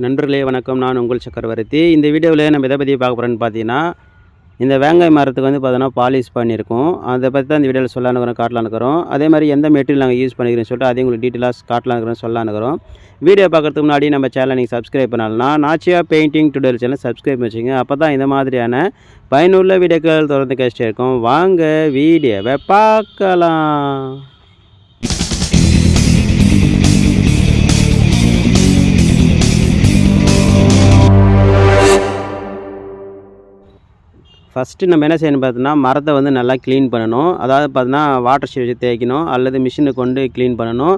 நண்பர்களே வணக்கம். நான் உங்கள் சக்கரவர்த்தி. இந்த வீடியோவில் நம்ம எதை பற்றி பார்க்க போகிறோன்னு பார்த்தீங்கன்னா இந்த வேங்காய் மரத்துக்கு வந்து பார்த்தோன்னா பாலிஷ் பண்ணியிருக்கோம். அதை பற்றி தான் இந்த வீடியோவில் சொல்லலான்னு காட்டலான்னு இருக்கிறோம் அதே மாதிரி எந்த மெட்டீரியல் நாங்கள் யூஸ் பண்ணிக்கிறோம்னு சொல்லிட்டு அதையும் உங்களுக்கு டீட்டெயிலாக காட்டலான்னு இருக்கிறோம் சொல்லலான்னு இருக்கிறோம் வீடியோ பார்க்கறதுக்கு முன்னாடி நம்ம சேனலை நீங்கள் சப்ஸ்கிரைப் பண்ணலாம் Nachiya painting tutorial channel subscribe வச்சுங்க அப்போ தான் இந்த மாதிரியான பயனுள்ள வீடியோக்கள் தொடர்ந்து கழிச்சிட்டே இருக்கும். வாங்க வீடியோவை பார்க்கலாம். ஃபஸ்ட்டு நம்ம என்ன செய்யணும் பார்த்தோன்னா மரத்தை வந்து நல்லா க்ளீன் பண்ணணும். அதாவது பார்த்தோன்னா வாட்டர் ஷீட் வச்சு தேய்க்கணும். அல்லது மிஷினை கொண்டு க்ளீன் பண்ணணும்.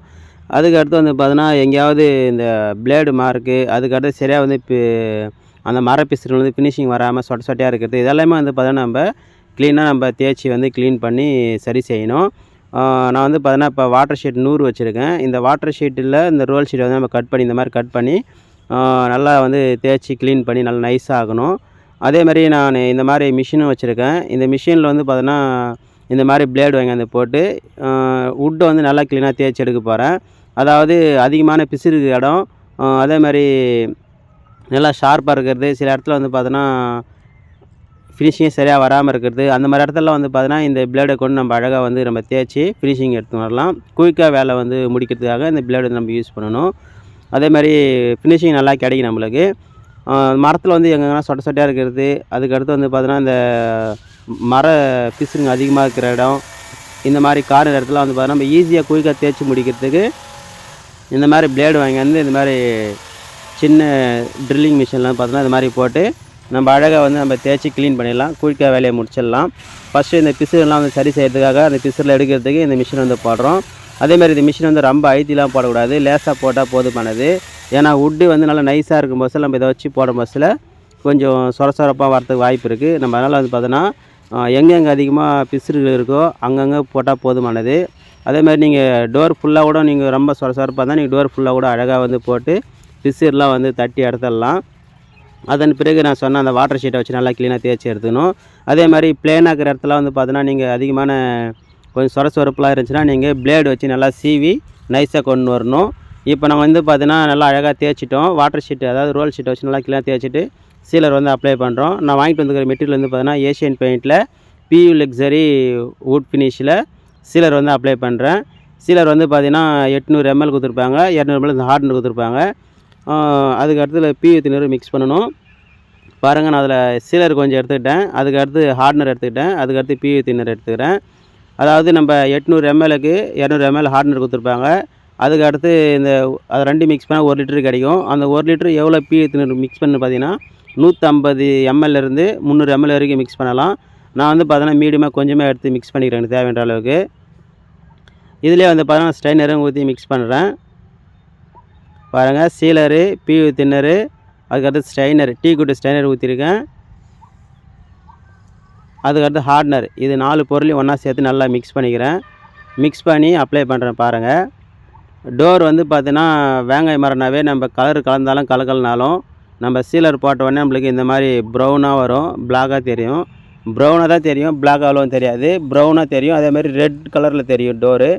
அதுக்கு அடுத்து வந்து பார்த்தோன்னா எங்கேயாவது இந்த பிளேடு மார்க்கு அதுக்கு அடுத்து சரியாக வந்து அந்த மர பிசுறு வந்து ஃபினிஷிங் வராமல் சொட்ட சொட்டையாக இருக்கிறது இதெல்லாமே வந்து பார்த்தோன்னா நம்ம க்ளீனாக நம்ம தேய்ச்சி வந்து க்ளீன் பண்ணி சரி செய்யணும். நான் வந்து பார்த்தோன்னா இப்போ வாட்டர் ஷீட் நூறு வச்சுருக்கேன். இந்த வாட்டர் ஷீட்டில் இந்த ரோல் ஷீட்டை வந்து நம்ம கட் பண்ணி இந்த மாதிரி கட் பண்ணி நல்லா வந்து தேய்ச்சி க்ளீன் பண்ணி நல்லா நைஸாக ஆகணும். அதே மாதிரி நான் இந்த மாதிரி மிஷினும் வச்சுருக்கேன். இந்த மிஷினில் வந்து பார்த்தோன்னா இந்த மாதிரி பிளேடு வாங்கி வந்து போட்டு வுட்டை வந்து நல்லா க்ளீனாக தேய்ச்சி எடுக்க போகிறேன் அதாவது அதிகமான பிசிறு இடம். அதே மாதிரி நல்லா ஷார்ப்பாக இருக்கிறது. சில இடத்துல வந்து பார்த்தோன்னா ஃபினிஷிங் சரியாக வராமல் இருக்கிறது. அந்த மாதிரி இடத்துலலாம் வந்து பார்த்தோன்னா இந்த பிளேடை கொண்டு நம்ம அழகாக வந்து நம்ம தேய்ச்சி ஃபினிஷிங் எடுத்து வரலாம் குயிக்காக வேலை வந்து முடிக்கிறதுக்காக இந்த பிளேடு நம்ம யூஸ் பண்ணணும். அதே மாதிரி ஃபினிஷிங் நல்லா கிடைக்கும் நம்மளுக்கு. மரத்தில் வந்து எங்கெங்கன்னா சொட்ட சொட்டையாக இருக்கிறது. அதுக்கடுத்து வந்து பார்த்தோன்னா இந்த மர பிசுருங்க அதிகமாக இருக்கிற இடம். இந்த மாதிரி கார் இடத்துல வந்து பார்த்தோன்னா நம்ம ஈஸியாக குயிக்காக தேய்ச்சி முடிக்கிறதுக்கு இந்த மாதிரி பிளேடு வாங்கி வந்து இந்த மாதிரி சின்ன ட்ரில்லிங் மிஷின்லாம் பார்த்தோன்னா இந்த மாதிரி போட்டு நம்ம அழகாக வந்து நம்ம தேய்ச்சி க்ளீன் பண்ணிடலாம். குயிக்காக வேலையை முடிச்சிடலாம். ஃபஸ்ட்டு இந்த பிசுலாம் வந்து சரி செய்கிறதுக்காக அந்த பிசுரில் எடுக்கிறதுக்கு இந்த மிஷின் வந்து போடுறோம். அதேமாதிரி இந்த மிஷின் வந்து ரொம்ப அழுத்திலாம் போடக்கூடாது. லேசாக போட்டால் போதுமானது. ஏன்னா உட்டு வந்து நல்லா நைஸாக இருக்கும் பஸ்ஸில் நம்ம இதை வச்சு போடும் பஸ்ஸில் கொஞ்சம் சொர சொரப்பாக வரதுக்கு வாய்ப்பு இருக்குது நம்ம அதனால் வந்து பார்த்தோன்னா எங்கெங்கே அதிகமாக பிசுறுகள் இருக்கோ அங்கங்கே போட்டால் போதுமானது. அதே மாதிரி நீங்கள் டோர் ஃபுல்லாக கூட நீங்கள் ரொம்ப சொர சொரப்பாக நீங்கள் டோர் ஃபுல்லாக கூட அழகாக வந்து போட்டு பிசுறுலாம் வந்து தட்டி எடுத்துடலாம். அதன் பிறகு நான் சொன்ன அந்த வாட்டர் ஷீட்டை வச்சு நல்லா க்ளீனாக தேய்ச்சி எடுத்துக்கணும். அதே மாதிரி பிளேனாக இருக்கிற இடத்துல வந்து பார்த்தோன்னா நீங்கள் அதிகமான கொஞ்சம் சொர சொரப்புலாம் இருந்துச்சுன்னா நீங்கள் பிளேடு வச்சு நல்லா சீவி நைஸாக கொண்டு வரணும். இப்போ நம்ம வந்து பார்த்தீங்கன்னா நல்லா அழகாக தேய்ச்சிட்டோம். வாட்டர் ஷீட் அதாவது ரோல் ஷீட்டை வச்சு நல்லா கிளா தேய்ச்சிட்டு சீலர் வந்து அப்ளை பண்ணுறோம் நான் வாங்கிட்டு வந்துக்கிற மெட்டீரியல் வந்து பார்த்தீங்கன்னா ஏஷியன் பெயிண்டில் பியூ லக்ஸரி வுட் ஃபினிஷில் சீலர் வந்து அப்ளை பண்ணுறேன் சீலர் வந்து பார்த்தீங்கன்னா எட்நூறு எம்எல் கொடுத்துருப்பாங்க. இரநூறு எம்எல் இந்த ஹார்ட்னர் கொடுத்துருப்பாங்க. அதுக்கு அடுத்து பியூ திணறு மிக்ஸ் பண்ணணும். பாருங்கள் நான் அதில் சீலர் கொஞ்சம் எடுத்துக்கிட்டேன். அதுக்கு அடுத்து ஹார்ட்னர் எடுத்துக்கிட்டேன். அதுக்கடுத்து பியூ எடுத்துக்கிறேன். அதாவது நம்ம எட்நூறு எம்எலுக்கு இரநூறு எம்எல் ஹார்ட்னர் கொடுத்துருப்பாங்க. அதுக்கு அடுத்து இந்த அது ரெண்டு மிக்ஸ் பண்ணால் ஒரு லிட்டரு கிடைக்கும். அந்த ஒரு லிட்டரு எவ்வளோ பியூ மிக்ஸ் பண்ணு பார்த்தீங்கன்னா நூற்றம்பது இருந்து முந்நூறு எம்எல் வரைக்கும் மிக்ஸ் பண்ணலாம். நான் வந்து பார்த்தீங்கன்னா மீடியமாக கொஞ்சமாக எடுத்து மிக்ஸ் பண்ணிக்கிறேன் எனக்கு தேவையான அளவுக்கு. இதிலே வந்து பார்த்தீங்கன்னா ஸ்ட்ரைனரும் ஊற்றி மிக்ஸ் பண்ணுறேன் பாருங்கள் சீலரு பியூ தின்னரு அதுக்கடுத்து ஸ்ட்ரைனர் டீ குட்டு ஸ்ட்ரைனர் ஊற்றிருக்கேன் அதுக்கடுத்து ஹார்ட்னர் இது நாலு பொருளையும் ஒன்றா சேர்த்து நல்லா மிக்ஸ் பண்ணிக்கிறேன். மிக்ஸ் பண்ணி அப்ளை பண்ணுறேன் பாருங்கள் டோர் வந்து பார்த்தீங்கன்னா வேங்காய் மரம்னாவே நம்ம கலர் கலந்தாலும் கலக்கலனாலும் நம்ம சீலர் போட்ட உடனே நம்மளுக்கு இந்த மாதிரி ப்ரௌனாக வரும் பிளாக்காக தெரியும். ப்ரௌனாக தான் தெரியும் பிளாக் அவ்வளோவும் தெரியாது. ப்ரௌனாக தெரியும் அதே மாதிரி ரெட் கலரில் தெரியும் டோரு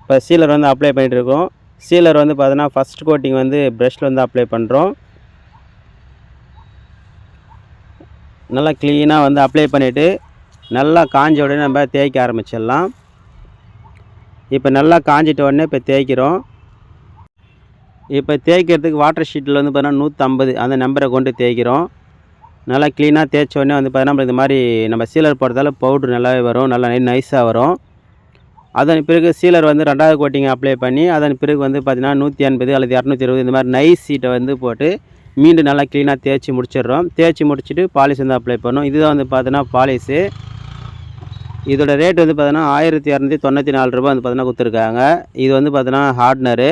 இப்போ சீலர் வந்து அப்ளை பண்ணிகிட்டு இருக்கோம். சீலர் வந்து பார்த்தீங்கன்னா ஃபஸ்ட் கோட்டிங் வந்து ப்ரஷில் வந்து அப்ளை பண்ணுறோம் நல்லா க்ளீனாக வந்து அப்ளை பண்ணிவிட்டு நல்லா காஞ்ச உடனே நம்ம தேய்க்க ஆரம்பிச்சிடலாம். இப்போ நல்லா காஞ்சிட்ட உடனே இப்போ தேய்க்கிறோம். இப்போ தேய்க்கிறதுக்கு வாட்டர் ஷீட்டில் வந்து பார்த்தீங்கன்னா நூற்றம்பது அந்த நம்பரை கொண்டு தேய்க்கிறோம். நல்லா க்ளீனாக தேய்ச்ச உடனே வந்து பார்த்தீங்கன்னா நம்மளுக்கு இந்த மாதிரி நம்ம சீலர் போடுறதால பவுட்ரு நல்லாவே வரும். நல்லா நைஸாக வரும். அதன் பிறகு சீலர் வந்து ரெண்டாவது கோட்டிங் அப்ளை பண்ணி அதன் பிறகு வந்து பார்த்தீங்கன்னா நூற்றி எண்பது அல்லது இரநூத்தி இருபது இந்த மாதிரி நைஸ் சீட்டை வந்து போட்டு மீண்டும் நல்லா க்ளீனாக தேய்ச்சி முடிச்சிடுறோம். தேய்ச்சி முடிச்சுட்டு பாலிஷ் வந்து அப்ளை பண்ணோம். இதுதான் வந்து பார்த்தீங்கன்னா பாலிஷு இதோட ரேட் வந்து பார்த்தீங்கன்னா ஆயிரத்தி இரநூத்தி தொண்ணூற்றி நாலு ரூபா வந்து பார்த்தீங்கன்னா கொடுத்துருக்காங்க. இது வந்து பார்த்தீங்கன்னா ஹார்ட்னரு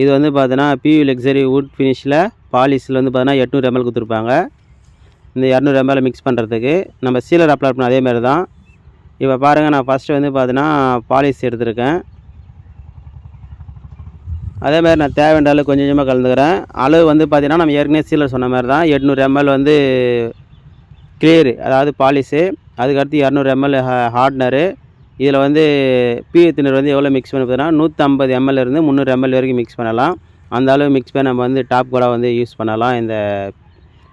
இது வந்து பார்த்தீங்கன்னா பியூ லக்ஸரி வுட் ஃபினிஷில் பாலிஷில் வந்து பார்த்தீங்கன்னா எட்நூறு எம்எல் கொடுத்துருப்பாங்க. இந்த இரநூறு எம்எல் மிக்ஸ் பண்ணுறதுக்கு நம்ம சீலர் அப்ளை பண்ண அதே மாதிரி தான் இப்போ பாருங்கள் நான் ஃபஸ்ட்டு வந்து பார்த்தீங்கன்னா பாலிஷ் எடுத்திருக்கேன். அதே மாதிரி நான் தேவையான அளவு கொஞ்சம் கொஞ்சமாக கலந்துக்கிறேன். அளவு வந்து பார்த்தீங்கன்னா நம்ம ஏற்கனவே சீலர் சொன்ன மாதிரி தான் எட்நூறு எம்எல் வந்து கிளியரு அதாவது பாலிஷு அதுக்கடுத்து இரநூறு எம்எல் ஹார்ட்னரு இதில் வந்து பிஎத்தினர் வந்து எவ்வளோ மிக்ஸ் பண்ணி பார்த்தீங்கன்னா நூற்றம்பது எம்எல் இருந்து முந்நூறு எம்எல் வரைக்கும் மிக்ஸ் பண்ணலாம். அந்த அளவு மிக்ஸ் பண்ணி நம்ம வந்து டாப் கூட வந்து யூஸ் பண்ணலாம். இந்த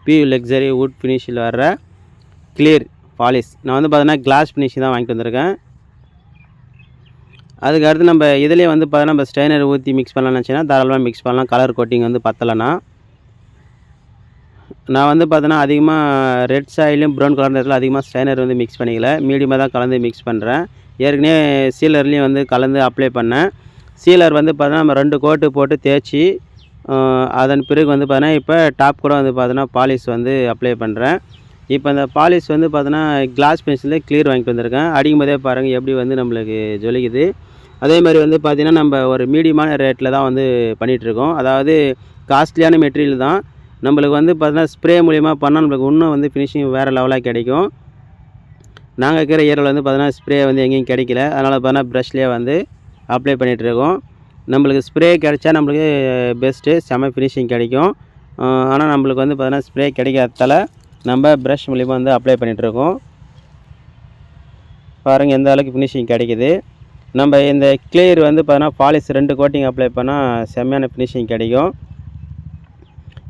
பியூ லக்ஸரி வுட் ஃபினிஷில் வர்ற கிளியர் பாலிஷ் நான் வந்து பார்த்தீங்கன்னா கிளாஸ் ஃபினிஷ் தான் வாங்கிட்டு வந்திருக்கேன். அதுக்கு அடுத்து நம்ம இதிலே வந்து பார்த்தீங்கன்னா நம்ம ஸ்ட்ரைனர் ஊற்றி மிக்ஸ் பண்ணலாம்னு நினச்சின்னா தாராளமாக மிக்ஸ் பண்ணலாம். கலர் கோட்டிங் வந்து பத்தலைன்னா நான் வந்து பார்த்தோன்னா அதிகமாக ரெட் சாயிலையும் ப்ரௌன் கலர் இடத்துல அதிகமாக ஸ்ட்ரைனர் வந்து மிக்ஸ் பண்ணிக்கல. மீடியமாக தான் கலந்து மிக்ஸ் பண்ணுறேன் ஏற்கனவே சீலர்லேயும் வந்து கலந்து அப்ளை பண்ணேன். சீலர் வந்து பார்த்தோன்னா நம்ம ரெண்டு கோட்டு போட்டு தேய்ச்சி அதன் பிறகு வந்து பார்த்தோன்னா இப்போ டாப் கூட வந்து பார்த்தோன்னா பாலிஷ் வந்து அப்ளை பண்ணுறேன் இப்போ அந்த பாலிஷ் வந்து பார்த்தோன்னா கிளாஸ் பென்சிலே கிளியர் வாங்கிட்டு வந்திருக்கேன். அடிக்கும் போதே பாருங்கள் எப்படி வந்து நம்மளுக்கு ஜொலிக்குது. அதே மாதிரி வந்து பார்த்திங்கன்னா நம்ம ஒரு மீடியமான ரேட்டில் தான் வந்து பண்ணிகிட்ருக்கோம் அதாவது காஸ்ட்லியான மெட்டீரியல் தான். நம்மளுக்கு வந்து பார்த்தீங்கன்னா ஸ்ப்ரே மூலிமா பண்ணால் நம்மளுக்கு இன்னும் வந்து ஃபினிஷிங் வேறு லெவலாக கிடைக்கும். நாங்கள் இருக்கிற ஏரியாவில் வந்து பார்த்தீங்கன்னா ஸ்ப்ரே வந்து எங்கேயும் கிடைக்கல. அதனால் பார்த்தீங்கன்னா ப்ரஷ்லேயே வந்து அப்ளை பண்ணிகிட்ருக்கோம் நம்மளுக்கு ஸ்ப்ரே கிடைச்சா நம்மளுக்கு பெஸ்ட்டு செம ஃபினிஷிங் கிடைக்கும். ஆனால் நம்மளுக்கு வந்து பார்த்தீங்கன்னா ஸ்ப்ரே கிடைக்காததால நம்ம ப்ரஷ் மூலிமா வந்து அப்ளை பண்ணிகிட்ருக்கோம் பாருங்கள் எந்த அளவுக்கு ஃபினிஷிங் கிடைக்குது. நம்ம இந்த கிளியர் வந்து பார்த்தீங்கன்னா பாலிஷ் ரெண்டு கோட்டிங் அப்ளை பண்ணால் செம்மையான ஃபினிஷிங் கிடைக்கும்.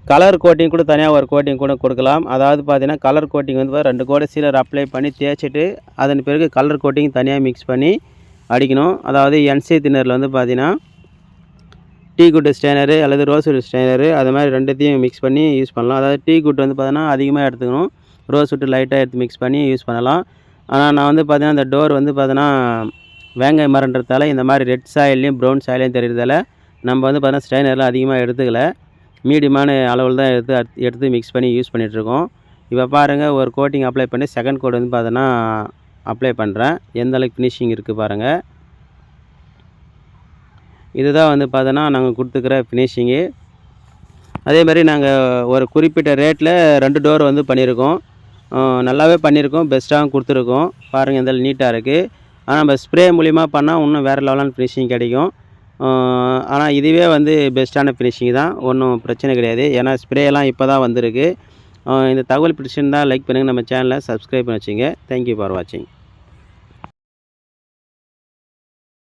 கலர் கோட்டிங் கூட தனியாக ஒரு கோட்டிங் கூட கொடுக்கலாம். அதாவது பார்த்தீங்கன்னா கலர் கோட்டிங் வந்து ரெண்டு கோடை சீலர் அப்ளை பண்ணி தேய்ச்சிட்டு அதன் பிறகு கலர் கோட்டிங் தனியாக மிக்ஸ் பண்ணி அடிக்கணும். அதாவது என்சி தின்னரில் வந்து பார்த்தீங்கன்னா டீ குட்டு ஸ்டேனரு அல்லது ரோஸ் வுட் ஸ்டேனரு அது மாதிரி ரெண்டுத்தையும் மிக்ஸ் பண்ணி யூஸ் பண்ணலாம். அதாவது டீ குட் வந்து பார்த்தீங்கன்னா அதிகமாக எடுத்துக்கணும். ரோஸ் வுட்டு லைட்டாக எடுத்து மிக்ஸ் பண்ணி யூஸ் பண்ணலாம். ஆனால் நான் வந்து பார்த்தீங்கன்னா அந்த டோர் வந்து பார்த்தீங்கன்னா வேங்காய் மரன்றதால இந்த மாதிரி ரெட் சாயிலையும் ப்ரௌன் சாயிலையும் தெரியறதால நம்ம வந்து பார்த்தீங்கன்னா ஸ்ட்ரைனர்லாம் அதிகமாக எடுத்துக்கல. மீடியமான அளவில் தான் எடுத்து அட்- எடுத்து மிக்ஸ் பண்ணி யூஸ் பண்ணிகிட்ருக்கோம் இப்போ பாருங்கள் ஒரு கோட்டிங் அப்ளை பண்ணி செகண்ட் கோட் வந்து பார்த்தோன்னா அப்ளை பண்ணுறேன் எந்த அளவுக்கு ஃபினிஷிங் இருக்குது பாருங்கள் இதுதான் வந்து பார்த்தோன்னா நாங்கள் கொடுத்துக்கிற ஃபினிஷிங்கு அதே மாதிரி நாங்கள் ஒரு குறிப்பிட்ட ரேட்டில் ரெண்டு டோர் வந்து பண்ணியிருக்கோம் நல்லாவே பண்ணியிருக்கோம் பெஸ்ட்டாகவும் கொடுத்துருக்கோம். பாருங்கள் எந்த நீட்டாக இருக்குது ஆனால் நம்ம ஸ்ப்ரே மூலிமா பண்ணால் இன்னும் வேறு லெவலான ஃபினிஷிங் கிடைக்கும். ஆனால் இதுவே வந்து பெஸ்ட்டான ஃபினிஷிங் தான். ஒன்றும் பிரச்சனை கிடையாது. ஏன்னா ஸ்ப்ரேலாம் இப்போ தான் வந்திருக்கு. இந்த தகவல் பிடிச்சிருந்தால் லைக் பண்ணுங்கள் நம்ம சேனலை சப்ஸ்கிரைப் பண்ணி வச்சுங்க. தேங்க்யூ ஃபார் வாட்சிங்